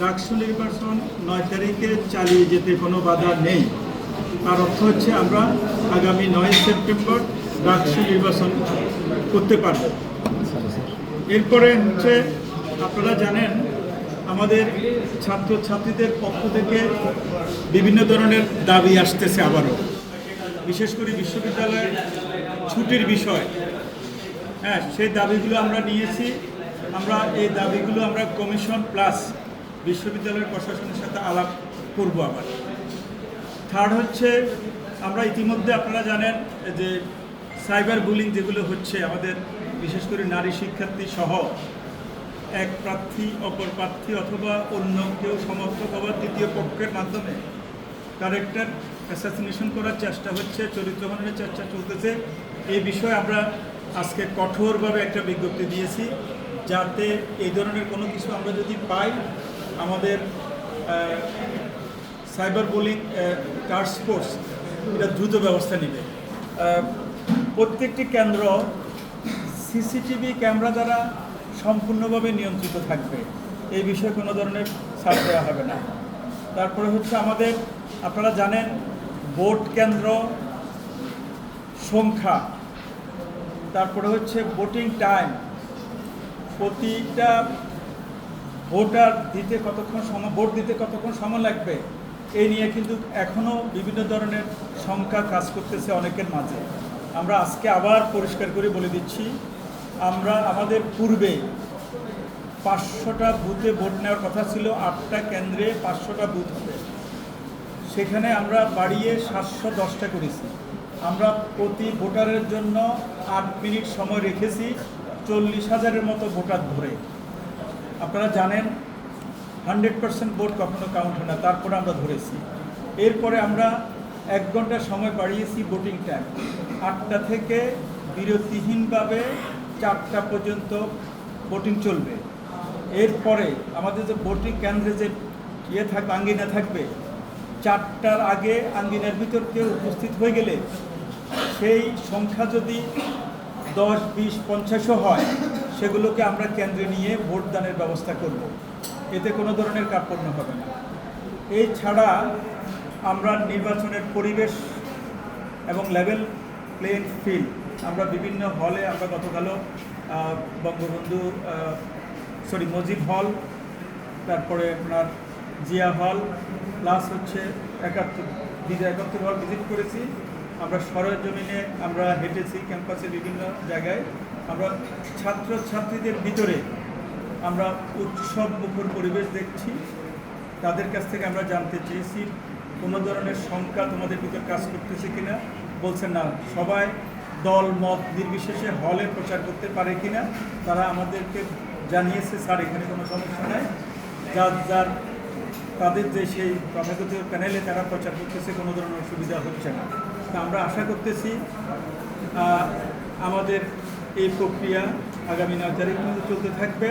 ডাকসু নির্বাচন নয় তারিখে চালিয়ে যেতে কোনো বাধা নেই। তার অর্থ হচ্ছে আমরা আগামী নয় সেপ্টেম্বর ডাকসু নির্বাচন করতে পারব। এরপরে হচ্ছে, আপনারা জানেন, আমাদের ছাত্রছাত্রীদের পক্ষ থেকে বিভিন্ন ধরনের দাবি আসতেছে আবারও। বিশেষ করে বিশ্ববিদ্যালয়ের ছুটির বিষয়। হ্যাঁ সেই দাবিগুলো আমরা নিয়েছি। আমরা এই দাবিগুলো আমরা কমিশন প্লাস বিশ্ববিদ্যালয়ের প্রশাসনের সাথে আলাপ করব আবার। থার্ড হচ্ছে, আমরা ইতিমধ্যে আপনারা জানেন যে সাইবার বুলিং যেগুলো হচ্ছে, আমাদের বিশেষ করে নারী শিক্ষার্থী সহ এক প্রার্থী, অপর প্রার্থী অথবা অন্য কেউ সমর্থক অথবা তৃতীয় পক্ষের মাধ্যমে ক্যারেক্টার অ্যাসাসিনেশন করার চেষ্টা হচ্ছে, চরিত্র হননের চেষ্টা চলতেছে। এই বিষয়ে আমরা আজকে কঠোরভাবে একটা বিজ্ঞপ্তি দিয়েছি, যাতে এই ধরনের কোনো কিছু আমরা যদি পাই আমাদের সাইবার বোলিং টাস্ক ফোর্স এটা দ্রুত ব্যবস্থা নেবে। প্রত্যেকটি কেন্দ্র সিসিটিভি ক্যামেরা দ্বারা সম্পূর্ণভাবে নিয়ন্ত্রিত থাকবে। এই বিষয়ে কোনো ধরনের ছাড় দেওয়া হবে না। তারপরে হচ্ছে আমাদের, আপনারা জানেন, ভোট কেন্দ্র সংখ্যা। তারপরে হচ্ছে ভোটিং টাইম প্রতিটা ভোটার দিতে কতক্ষণ সময় ভোট দিতে কতক্ষণ সময় লাগবে? এই নিয়ে কিন্তু এখনও বিভিন্ন ধরনের সংখ্যা কাজ করতেছে অনেকের মাঝে। আমরা আজকে আবার পরিষ্কার করে বলে দিচ্ছি, আমরা আমাদের পূর্বে পাঁচশোটা বুথে ভোট নেওয়ার কথা ছিল, আটটা কেন্দ্রে পাঁচশোটা বুথ হবে। সেখানে আমরা বাড়িয়ে সাতশো দশটা করেছি। আমরা প্রতি ভোটারের জন্য আট মিনিট সময় রেখেছি, চল্লিশ হাজারের মতো ভোটার ধরে। আপনারা জানেন, হান্ড্রেড পার্সেন্ট ভোট কখনো কাউন্ট হয় না, তারপরে আমরা ধরেছি। এরপরে আমরা এক ঘণ্টা সময় বাড়িয়েছি ভোটিং টাইম আটটা থেকে বিরতিহীনভাবে চারটা পর্যন্ত ভোটিং চলবে। এরপরে আমাদের যে ভোটিং কেন্দ্রে যে ইয়ে থাকবে আঙ্গিনা থাকবে, চারটার আগে আঙ্গিনার ভিতর কেউ উপস্থিত হয়ে গেলে সেই সংখ্যা যদি দশ, বিশ, পঞ্চাশও হয় সেগুলোকে আমরা কেন্দ্রে নিয়ে ভোটদানের ব্যবস্থা করব। এতে কোনো ধরনের কার্পণ্য হবে না। এই ছাড়া আমরা নির্বাচনের পরিবেশ এবং লেভেল প্লেইং ফিল্ড আমরা বিভিন্ন হলে আমরা গতকালও বঙ্গবন্ধু সরি মজিদ হল তারপরে আপনার জিয়া হল প্লাস হচ্ছে একাত্তর, বিজয় একাত্তর হল ভিজিট করেছি। আমরা সরজমিনে আমরা হেঁটেছি ক্যাম্পাসে বিভিন্ন জায়গায়। আমরা ছাত্র ছাত্রীদের ভিতরে আমরা উৎসব মুখর পরিবেশ দেখছি। তাদের কাছ থেকে আমরা জানতে চেয়েছি, কোনো ধরনের শঙ্কা তোমাদের ভিতরে কাজ করতেছে কিনা? বলছেন না, সবাই দল, মত নির্বিশেষে হলে প্রচার করতে পারে কিনা? তারা আমাদেরকে জানিয়েছে, স্যার, এখানে কোনো সমস্যা নাই। যার যার, তাদের যে সেই তথাকথিত প্যানেলে তারা প্রচার করতেছে, কোনো ধরনের অসুবিধা হচ্ছে না। আমরা আশা করতেছি আমাদের এই প্রক্রিয়া আগামী নয় তারিখ পর্যন্ত চলতে থাকবে।